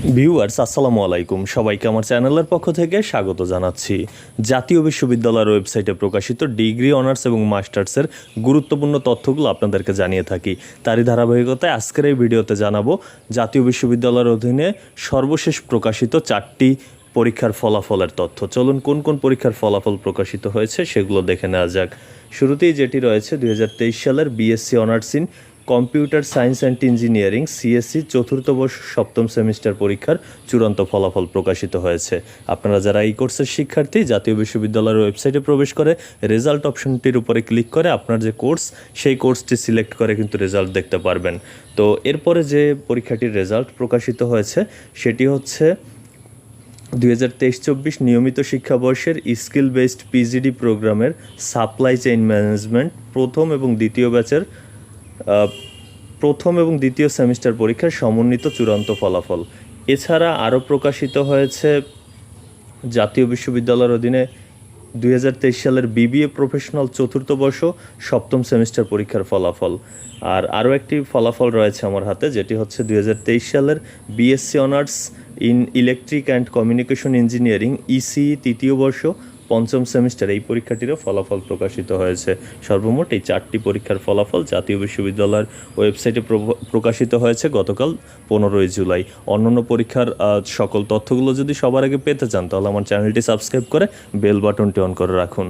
Viewers আসসালামু আলাইকুম। সবাইকে আমার চ্যানেলের পক্ষ থেকে স্বাগত জানাচ্ছি। জাতীয় বিশ্ববিদ্যালয়ের ওয়েবসাইটে প্রকাশিত ডিগ্রি, অনার্স এবং মাস্টার্সের গুরুত্বপূর্ণ তথ্যগুলো আপনাদেরকে জানিয়ে থাকি। তারই ধারাবাহিকতায় আজকের এই ভিডিওতে জানাব, জাতীয় বিশ্ববিদ্যালয়ের অধীনে সর্বশেষ প্রকাশিত চারটি পরীক্ষার ফলাফলের তথ্য। চলুন, কোন কোন পরীক্ষার ফলাফল প্রকাশিত হয়েছে সেগুলো দেখে নেওয়া যাক। শুরুতেই যেটি রয়েছে দু হাজার তেইশ সালের BSc honours in computer science and engineering CSC চতুর্থ বর্ষ, সপ্তম সেমিস্টার পরীক্ষার চূড়ান্ত ফলাফল প্রকাশিত হয়েছে। আপনারা যারা এই কোর্সের শিক্ষার্থী, জাতীয় বিশ্ববিদ্যালয়ের ওয়েবসাইটে প্রবেশ করে রেজাল্ট অপশনটির উপরে ক্লিক করে আপনার যে কোর্স, সেই কোর্সটি সিলেক্ট করে কিন্তু রেজাল্ট দেখতে পারবেন। তো এরপরে যে পরীক্ষাটির রেজাল্ট প্রকাশিত হয়েছে, সেটি হচ্ছে দুই হাজার তেইশ চব্বিশ নিয়মিত শিক্ষাবর্ষের স্কিল বেসড পিজিডি প্রোগ্রামের সাপ্লাই চেইন ম্যানেজমেন্ট প্রথম এবং দ্বিতীয় ব্যাচের প্রথম এবং দ্বিতীয় সেমিস্টার পরীক্ষার সমন্বিত চূড়ান্ত ফলাফল। এছাড়া আরও প্রকাশিত হয়েছে জাতীয় বিশ্ববিদ্যালয়ের অধীনে দুই হাজার তেইশ সালের বিবিএ প্রফেশনাল চতুর্থ বর্ষ সপ্তম সেমিস্টার পরীক্ষার ফলাফল। আর আরও একটি ফলাফল রয়েছে আমার হাতে, যেটি হচ্ছে দুই হাজার তেইশ সালের BSc honours in electric and communication engineering EC তৃতীয় বর্ষ পঞ্চম সেমিস্টার এই পরীক্ষাটিরও ফলাফল প্রকাশিত হয়েছে। সর্বমোট এই চারটি পরীক্ষার ফলাফল জাতীয় বিশ্ববিদ্যালয়ের ওয়েবসাইটে প্রকাশিত হয়েছে গতকাল পনেরোই জুলাই। অন্যান্য পরীক্ষার সকল তথ্যগুলো যদি সবার আগে পেতে চান, তাহলে আমার চ্যানেলটি সাবস্ক্রাইব করে বেল বাটনটি অন করে রাখুন।